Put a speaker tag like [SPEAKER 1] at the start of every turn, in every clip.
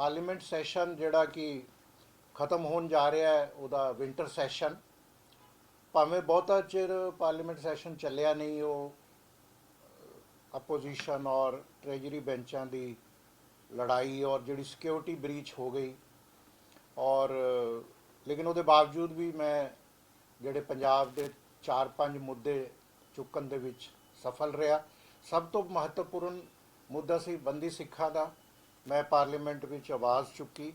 [SPEAKER 1] Parliament session ਜਿਹੜਾ ਕਿ ਖਤਮ ਹੋਣ ਜਾ ਰਿਹਾ ਹੈ, ਉਹਦਾ ਵਿੰਟਰ ਸੈਸ਼ਨ। ਭਾਵੇਂ ਬਹੁਤਾ ਚਿਰ ਪਾਰਲੀਮੈਂਟ ਸੈਸ਼ਨ ਚੱਲਿਆ ਨਹੀਂ, ਉਹ ਆਪੋਜੀਸ਼ਨ ਔਰ ਟ੍ਰੈਜਰੀ ਬੈਂਚਾਂ ਦੀ ਲੜਾਈ ਔਰ ਜਿਹੜੀ ਸਿਕਿਉਰਿਟੀ ਬ੍ਰੀਚ ਹੋ ਗਈ। ਔਰ ਲੇਕਿਨ ਉਹਦੇ ਬਾਵਜੂਦ ਵੀ ਮੈਂ ਜਿਹੜੇ ਪੰਜਾਬ ਦੇ 4-5 ਮੁੱਦੇ ਚੁੱਕਣ ਦੇ ਵਿੱਚ ਸਫਲ ਰਿਹਾ, ਸਭ ਤੋਂ ਮਹੱਤਵਪੂਰਨ ਮੁੱਦਾ ਸੀ ਬੰਦੀ ਸਿੱਖਾਂ ਦਾ। ਮੈਂ ਪਾਰਲੀਮੈਂਟ ਵਿੱਚ ਆਵਾਜ਼ ਚੁੱਕੀ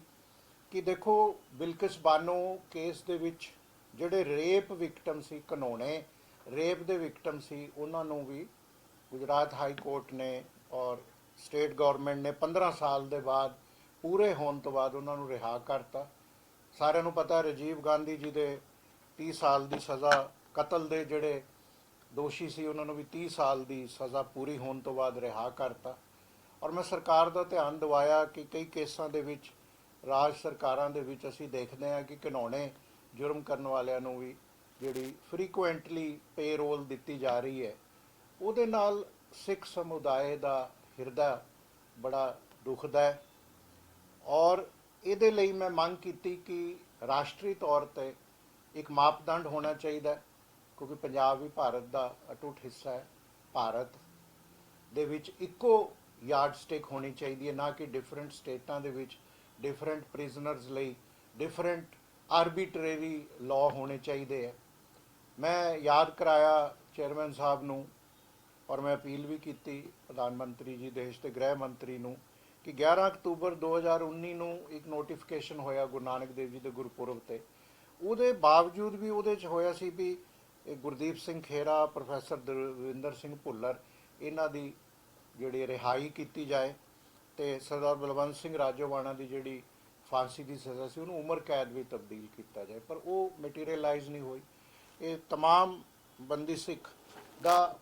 [SPEAKER 1] ਕਿ ਦੇਖੋ ਬਿਲਕਿਸ ਬਾਨੋ ਕੇਸ ਦੇ ਵਿੱਚ ਜਿਹੜੇ ਰੇਪ ਵਿਕਟਮ ਸੀ ਘਨੌਣੇ, ਰੇਪ ਦੇ ਵਿਕਟਮ ਸੀ, ਉਹਨਾਂ ਨੂੰ ਵੀ ਗੁਜਰਾਤ ਹਾਈ ਕੋਰਟ ਨੇ ਔਰ ਸਟੇਟ ਗਵਰਨਮੈਂਟ ਨੇ 15 ਸਾਲ ਦੇ ਬਾਅਦ ਪੂਰੇ ਹੋਣ ਤੋਂ ਬਾਅਦ ਉਹਨਾਂ ਨੂੰ ਰਿਹਾ ਕਰਤਾ। ਸਾਰਿਆਂ ਨੂੰ ਪਤਾ ਰਾਜੀਵ ਗਾਂਧੀ ਜੀ ਦੇ 30 ਸਾਲ ਦੀ ਸਜ਼ਾ, ਕਤਲ ਦੇ ਜਿਹੜੇ ਦੋਸ਼ੀ ਸੀ, ਉਹਨਾਂ ਨੂੰ ਵੀ 30 ਸਾਲ ਦੀ ਸਜ਼ਾ ਪੂਰੀ ਹੋਣ ਤੋਂ ਬਾਅਦ ਰਿਹਾ ਕਰਤਾ। ਔਰ ਮੈਂ ਸਰਕਾਰ ਦਾ ਧਿਆਨ ਦਿਵਾਇਆ ਕਿ ਕਈ ਕੇਸਾਂ ਦੇ ਵਿੱਚ, ਰਾਜ ਸਰਕਾਰਾਂ ਦੇ ਵਿੱਚ ਅਸੀਂ ਦੇਖਦੇ ਹਾਂ ਕਿ ਘਿਨੌਣੇ ਜੁਰਮ ਕਰਨ ਵਾਲਿਆਂ ਨੂੰ ਵੀ ਜਿਹੜੀ ਫ੍ਰੀਕੁਐਂਟਲੀ ਪੇਰੋਲ ਦਿੱਤੀ ਜਾ ਰਹੀ ਹੈ, ਉਹਦੇ ਨਾਲ ਸਿੱਖ ਸਮੁਦਾਇ ਦਾ ਹਿਰਦਾ ਬੜਾ ਦੁਖਦਾ ਹੈ ਔਰ ਇਹਦੇ ਲਈ ਮੈਂ ਮੰਗ ਕੀਤੀ ਕਿ ਰਾਸ਼ਟਰੀ ਤੌਰ ਤੇ ਇੱਕ ਮਾਪਦੰਡ ਹੋਣਾ ਚਾਹੀਦਾ ਕਿਉਂਕਿ ਪੰਜਾਬ ਵੀ ਭਾਰਤ ਦਾ ਅਟੁੱਟ ਹਿੱਸਾ ਹੈ, ਭਾਰਤ ਦੇ ਵਿੱਚ ਇੱਕੋ ਯਾਰਡ ਸਟਿਕ ਹੋਣੀ ਚਾਹੀਦੀ ਹੈ, ਨਾ ਕਿ ਡਿਫਰੈਂਟ ਸਟੇਟਾਂ ਦੇ ਵਿੱਚ ਡਿਫਰੈਂਟ ਪ੍ਰਿਜ਼ਨਰਸ ਲਈ ਡਿਫਰੈਂਟ ਆਰਬਿਟਰੇਰੀ ਲਾਅ ਹੋਣੇ ਚਾਹੀਦੇ ਹੈ। ਮੈਂ ਯਾਦ ਕਰਾਇਆ ਚੇਅਰਮੈਨ ਸਾਹਿਬ ਨੂੰ ਔਰ ਮੈਂ ਅਪੀਲ ਵੀ ਕੀਤੀ ਪ੍ਰਧਾਨ ਮੰਤਰੀ ਜੀ, ਦੇਸ਼ ਦੇ ਗ੍ਰਹਿ ਮੰਤਰੀ ਨੂੰ ਕਿ 11 ਅਕਤੂਬਰ 2019 ਨੂੰ ਇੱਕ ਨੋਟੀਫਿਕੇਸ਼ਨ ਹੋਇਆ ਗੁਰੂ ਨਾਨਕ ਦੇਵ ਜੀ ਦੇ ਗੁਰਪੁਰਬ ਤੇ। ਉਹਦੇ ਬਾਵਜੂਦ ਵੀ ਉਹਦੇ ਚ ਹੋਇਆ ਸੀ ਵੀ ਇਹ ਗੁਰਦੀਪ ਸਿੰਘ ਖੇਰਾ, ਪ੍ਰੋਫੈਸਰ ਦਵਿੰਦਰ ਸਿੰਘ ਭੁੱਲਰ, ਇਹਨਾਂ ਦੀ ਜਿਹੜੀ ਰਿਹਾਈ ਕੀਤੀ ਜਾਏ ਤੇ ਸਰਦਾਰ ਬਲਵੰਤ ਸਿੰਘ ਰਾਜੋਵਾਣਾ ਦੀ ਜਿਹੜੀ ਫਾਂਸੀ ਦੀ ਸਜ਼ਾ ਸੀ ਉਹਨੂੰ ਉਮਰ ਕੈਦ ਵਿੱਚ ਤਬਦੀਲ ਕੀਤਾ ਜਾਏ ਪਰ ਉਹ ਮਟੀਰੀਅਲਾਈਜ਼ ਨਹੀਂ ਹੋਈ ਇਹ तमाम ਬੰਦੀ ਸਿੱਖ ਦਾ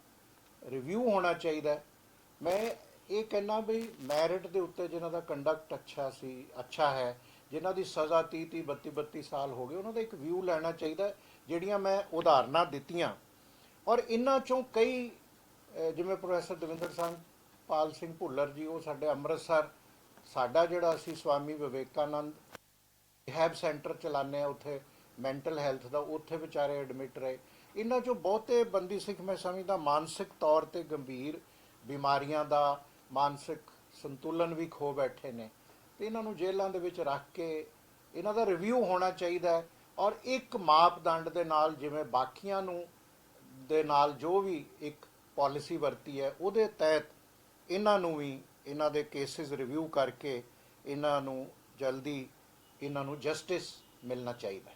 [SPEAKER 1] ਰਿਵਿਊ ਹੋਣਾ ਚਾਹੀਦਾ ਹੈ। ਮੈਂ ਇਹ ਕਹਿਣਾ ਵੀ ਮੈਰਿਟ ਦੇ ਉੱਤੇ ਜਿਨ੍ਹਾਂ ਦਾ ਕੰਡਕਟ ਅੱਛਾ ਸੀ ਅੱਛਾ ਹੈ ਜਿਨ੍ਹਾਂ ਦੀ ਸਜ਼ਾ 30 30 32 32 ਸਾਲ ਹੋ ਗਏ ਉਹਨਾਂ ਦਾ ਇੱਕ ਵਿਊ ਲੈਣਾ ਚਾਹੀਦਾ ਹੈ। ਜਿਹੜੀਆਂ ਮੈਂ ਉਦਾਹਰਨਾਂ ਦਿੱਤੀਆਂ ਔਰ ਇਹਨਾਂ ਚੋਂ ਕਈ ਅਹ, ਜਿਵੇਂ ਪ੍ਰੋਫੈਸਰ ਦਵਿੰਦਰ ਸਿੰਘ ਪਾਲ ਸਿੰਘ ਭੁੱਲਰ ਜੀ, ਉਹ ਸਾਡੇ ਅੰਮ੍ਰਿਤਸਰ, ਸਾਡਾ ਜਿਹੜਾ ਅਸੀਂ ਸਵਾਮੀ ਵਿਵੇਕਾਨੰਦ ਹੈਬ ਸੈਂਟਰ ਚਲਾਉਂਦੇ ਆ ਉੱਥੇ ਮੈਂਟਲ ਹੈਲਥ ਦਾ, ਉੱਥੇ ਵਿਚਾਰੇ ਐਡਮਿਟ ਰਹੇ। ਇਹਨਾਂ ਚੋਂ ਬਹੁਤੇ ਬੰਦੀ ਸਿੱਖ ਮੈਂ ਸਮਝਦਾ, ਮਾਨਸਿਕ ਤੌਰ ਤੇ ਗੰਭੀਰ ਬਿਮਾਰੀਆਂ ਦਾ ਮਾਨਸਿਕ ਸੰਤੁਲਨ ਵੀ ਖੋ ਬੈਠੇ ਨੇ। ਤੇ ਇਹਨਾਂ ਨੂੰ ਜੇਲ੍ਹਾਂ ਦੇ ਵਿੱਚ ਰੱਖ ਕੇ ਇਹਨਾਂ ਦਾ ਰਿਵਿਊ ਹੋਣਾ ਚਾਹੀਦਾ ਹੈ ਔਰ ਇੱਕ ਮਾਪਦੰਡ ਦੇ ਨਾਲ ਜਿਵੇਂ ਬਾਕੀਆਂ ਨੂੰ, ਦੇ ਨਾਲ ਜੋ ਵੀ ਇੱਕ ਪਾਲਿਸੀ ਵਰਤੀ ਹੈ, ਉਹਦੇ ਤਹਿਤ ਇਹਨਾਂ ਨੂੰ ਵੀ, ਇਹਨਾਂ ਦੇ ਕੇਸਿਸ ਰਿਵਿਊ ਕਰਕੇ ਇਹਨਾਂ ਨੂੰ ਜਲਦੀ ਇਹਨਾਂ ਨੂੰ ਜਸਟਿਸ ਮਿਲਣਾ ਚਾਹੀਦਾ